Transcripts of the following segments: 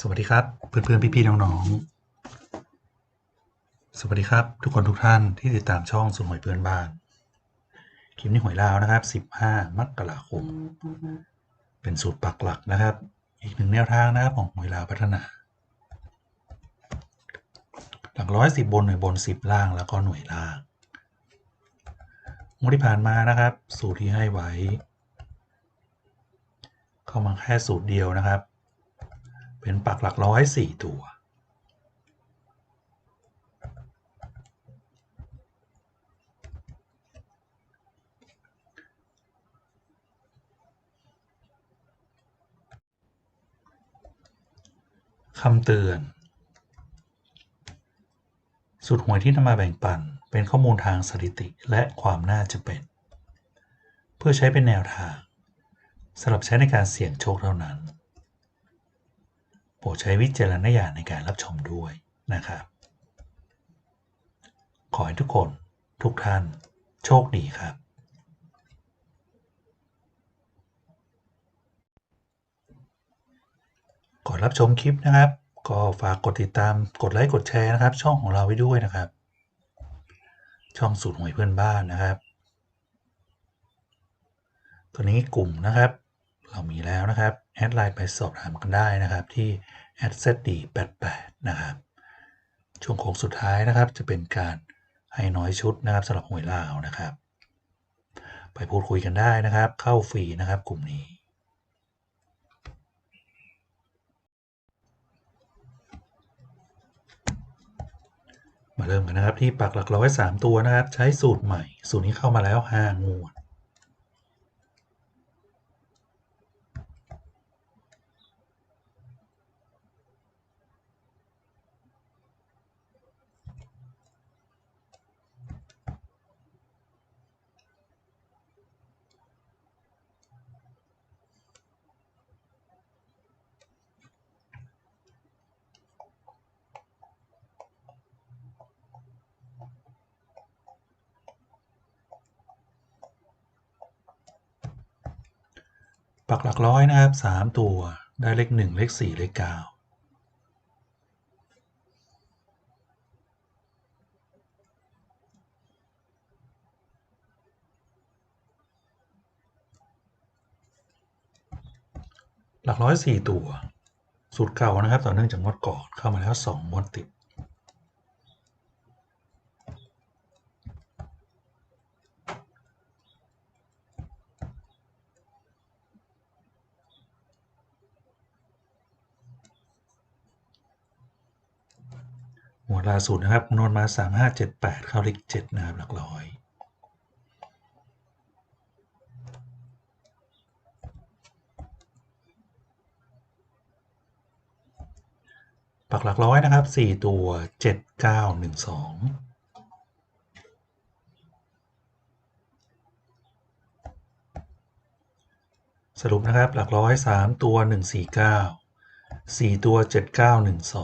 สวัสดีครับ เพื่อนๆ พี่ๆ น้องๆ สวัสดีครับ ทุกคนทุกท่านที่ติดตามช่องสุนหวยเพื่อนบ้าน คลิปนี้หวยลาวนะครับ 15 มกราคม เป็นสูตรปักหลักนะครับ อีกหนึ่งแนวทางนะครับของหวยลาวพัฒนา หลักร้อยสิบบนหน่วยบนสิบล่างแล้วก็หน่วยล่างงวดที่ผ่านมานะครับ สูตรที่ให้ไว้ เข้ามาแค่สูตรเดียวนะครับ เป็นปักหลักร้อยสี่ตัว คำเตือนสูตรหวยที่นำมาแบ่งปัน เป็นข้อมูลทางสถิติและความน่าจะเป็น เพื่อใช้เป็นแนวทางสำหรับใช้ในการเสี่ยงโชคเท่านั้น รดใช้วิจารณญาณในการรับชมด้วยนะครับ ขอให้ทุกคนทุกท่านโชคดีครับ ก่อนรับชมคลิปนะครับ ก็ฝากกดติดตามกดไลค์กดแชร์นะครับ ช่องของเราไว้ด้วยนะครับ ช่องสูตรหวยเพื่อนบ้านนะครับ ตัวนี้กลุ่มนะครับ เรามีแล้วนะครับ แอดไลน์ไปสอบถามกันได้นะครับที่ @zd88 นะครับ ช่วงโค้งสุดท้ายนะครับ จะเป็นการให้น้อยชุดนะครับสำหรับหวยลาวนะครับ ไปพูดคุยกันได้นะครับ เข้าฟรีนะครับกลุ่มนี้มาเริ่มกันนะครับที่ปักหลักร้อยสามตัวนะครับ ใช้สูตรใหม่ สูตรนี้เข้ามาแล้วห้างวด ปักหลักร้อยนะครับสามตัวได้เลขหนึ่งเลขสี่เลขเก้าหลักร้อยสี่ตัว สูตรเก่านะครับ ต่อเนื่องจากงวดก่อนเข้ามาแล้วสองงวดติด หมวดล่าสุดนะครับคำนวณมา3 5 7 8เข้าเลข7นะครับหลักร้อยปักหลักร้อยนะครับ4ตัว7 9 1 2สรุปนะครับหลักร้อย3ตัว149 4ตัว7 9 1 2ส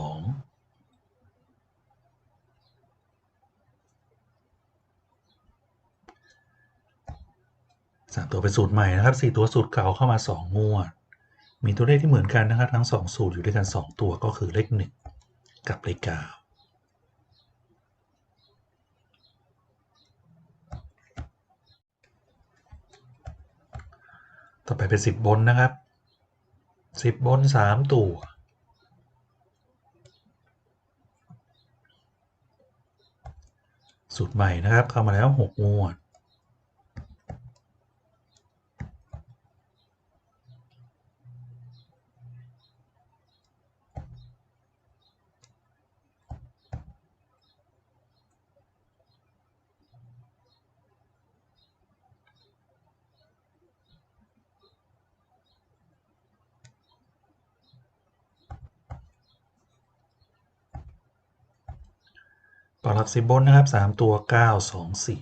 สามตัวเป็นสูตรใหม่นะครับสี่ตัวสูตรเก่าเข้ามาสองงวด มีตัวเลขที่เหมือนกันนะครับ ทั้งสองสูตรอยู่ด้วยกันสองตัวก็คือเลขหนึ่งกับเลขเก้าต่อไปเป็นสิบบนนะครับสิบบนสามตัวสูตรใหม่นะครับเข้ามาแล้วหกงวด ต่อหลักสิบบนนะครับสามตัวเก้าสองสี่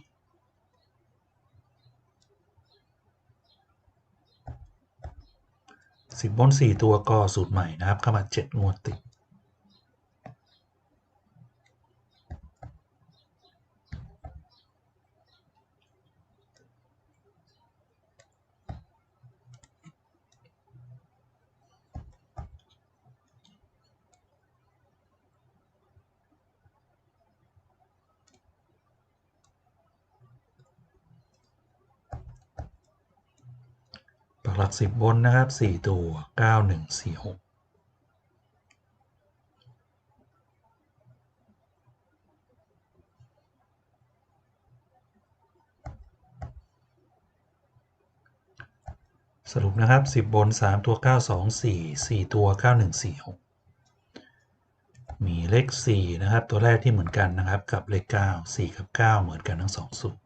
สิบบนสี่ตัวก็สูตรใหม่นะครับเข้ามาเจ็ดงวดติด ป กสิบบนนะครับสี่ตัวเก้าหนึ่งสี่หกสรุปนะครับสิบบนสามตัวเก้าสองสี่สี่ตัวเก้าหนึ่งสี่หกมีเลขสี่นะครับ ตัวแรกที่เหมือนกันนะครับ กับเลขเก้าสี่กับเก้าเหมือนกันทั้งสองสูตร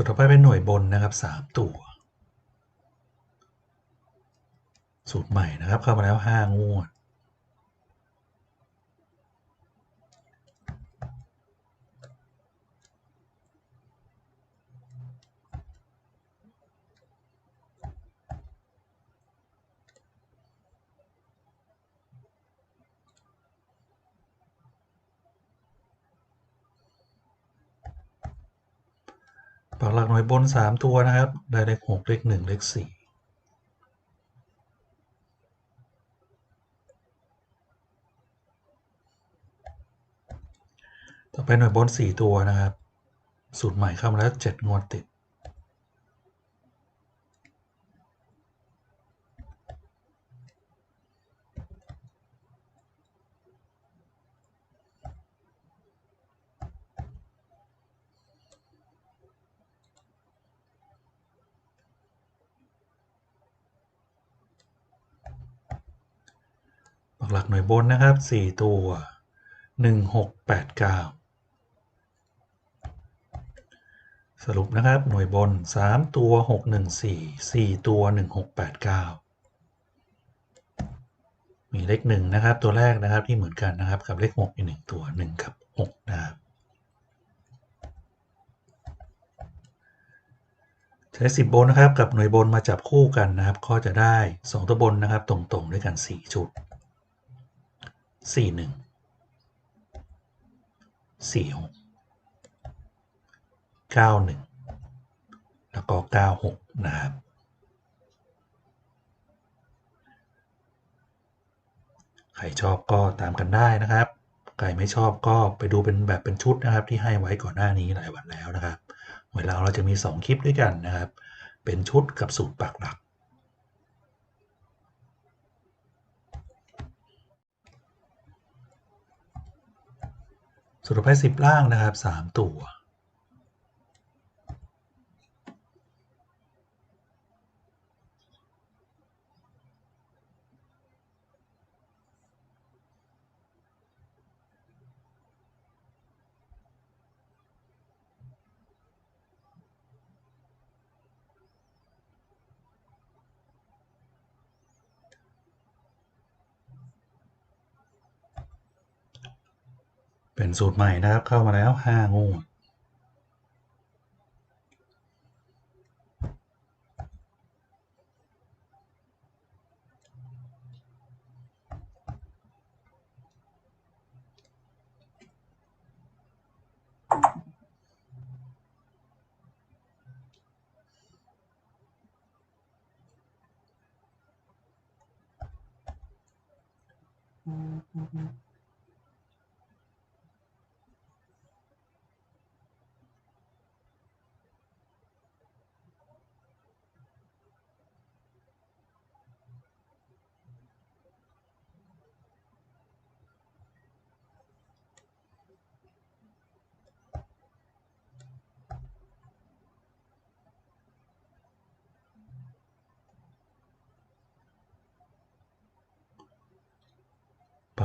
สุดต่อไปเป็นหน่วยบนนะครับ 3 ตัว สูตรใหม่นะครับ เข้ามาแล้ว 5 งวด ปักหลักหน่วยบน 3 ตัวนะครับ ได้เลข6เลข1เลข4ต่อไปหน่วยบน 4 ตัวนะครับ สูตรใหม่เข้ามาแล้ว 7 งวดติด ลักหน่วยบนนะครับ 4 ตัว 1689 สรุปนะครับหน่วยบน 3 ตัว 614 4 ตัว 1689 มีเลข1นะครับ ตัวแรกนะครับที่เหมือนกันนะครับกับเลข6อีก1ตัว 1 กับ 6 นะครับใช้ 10บนนะครับ กับหน่วยบนมาจับคู่กันนะครับ ก็จะได้ 2 ตัวบนนะครับ ตรงๆ ด้วยกัน 4 ชุด 4 1 4 6 9 1แล้วก็9 6นะครับใครชอบก็ตามกันได้นะครับ ใครไม่ชอบก็ไปดูเป็นแบบเป็นชุดนะครับ ที่ให้ไว้ก่อนหน้านี้หลายวันแล้วนะครับ เวลาเราจะมี 2 คลิปด้วยกันนะครับ เป็นชุดกับสูตรปักหลัก สุดท้ายสิบล่างนะครับ 3 ตัว เป็นสูตรใหม่นะครับเข้ามาแล้ว5งวด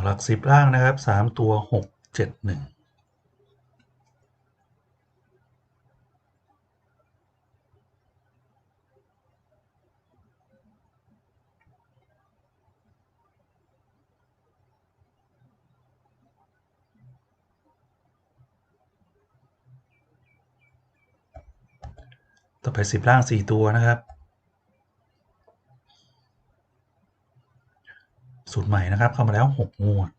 หลักสิบล่างนะครับ3ตัว6 7 1ต่อไปสิบล่าง4ตัวนะครับ สูตรใหม่นะครับเข้ามาแล้ว 6 งวด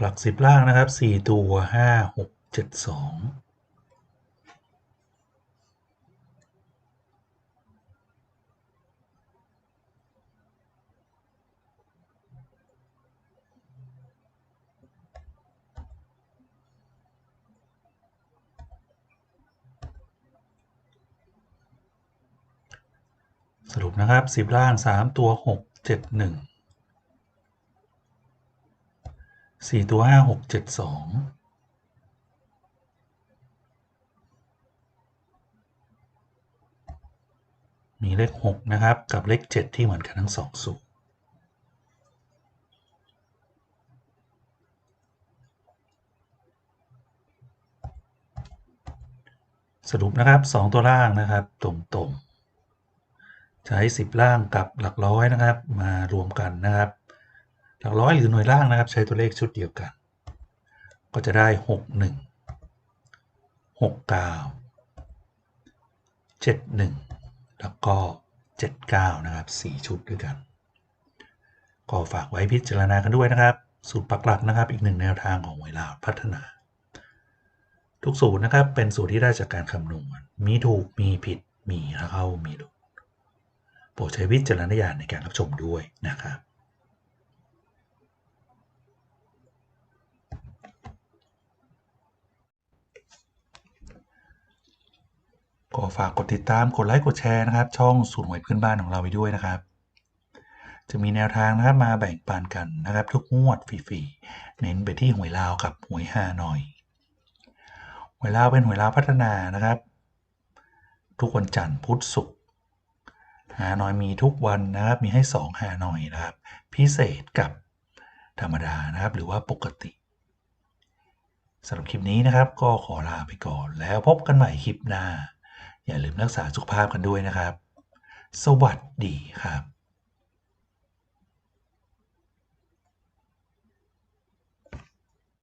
หลักสิบล่างนะครับสี่ตัวห้าหกเจ็ดสองสรุปนะครับ 10 ล่าง 3 ตัว 6 7 1 สี่ตัวห้าหกเจ็ดสองมีเลขหกนะครับ กับเลขเจ็ดที่เหมือนกันทั้งสองสูตรสรุปนะครับสองตัวล่างนะครับตรงๆ ใช้ 10 ล่างกับหลักร้อยนะครับ มารวมกันนะครับ หลักร้อยหรือหน่วยล่างนะครับ ใช้ตัวเลขชุดเดียวกัน ก็จะได้ 6 1 6 9 7 1 แล้วก็ 79 นะครับ 4 ชุดด้วยกัน ก็ฝากไว้พิจารณากันด้วยนะครับ สูตรปักหลักนะครับ อีกหนึ่งแนวทางของเวลาพัฒนา ทุกสูตรนะครับเป็นสูตรที่ได้จากการคำนวณ มีถูกมีผิดมีเข้ามีหลุดโปรดใช้วิจารณญาณในการรับชมด้วยนะครับ ฝากกดติดตามกดไลค์กดแชร์นะครับ ช่องสูตรหวยเพื่อนบ้านของเราไปด้วยนะครับ จะมีแนวทางนะครับมาแบ่งปันกันนะครับ ทุกงวดฟรีๆเน้นไปที่หวยลาวกับหวยฮานอยหวยลาวเป็นหวยลาวพัฒนานะครับ ทุกวันจันทร์พุธศุกร์ฮานอยมีทุกวันนะครับมีให้2ฮานอยนะครับ พิเศษกับธรรมดานะครับ หรือว่าปกติสำหรับคลิปนี้นะครับก็ขอลาไปก่อนแล้วพบกันใหม่คลิปหน้า อย่าลืมรักษาสุขภาพกันด้วยนะครับ สวัสดีครับ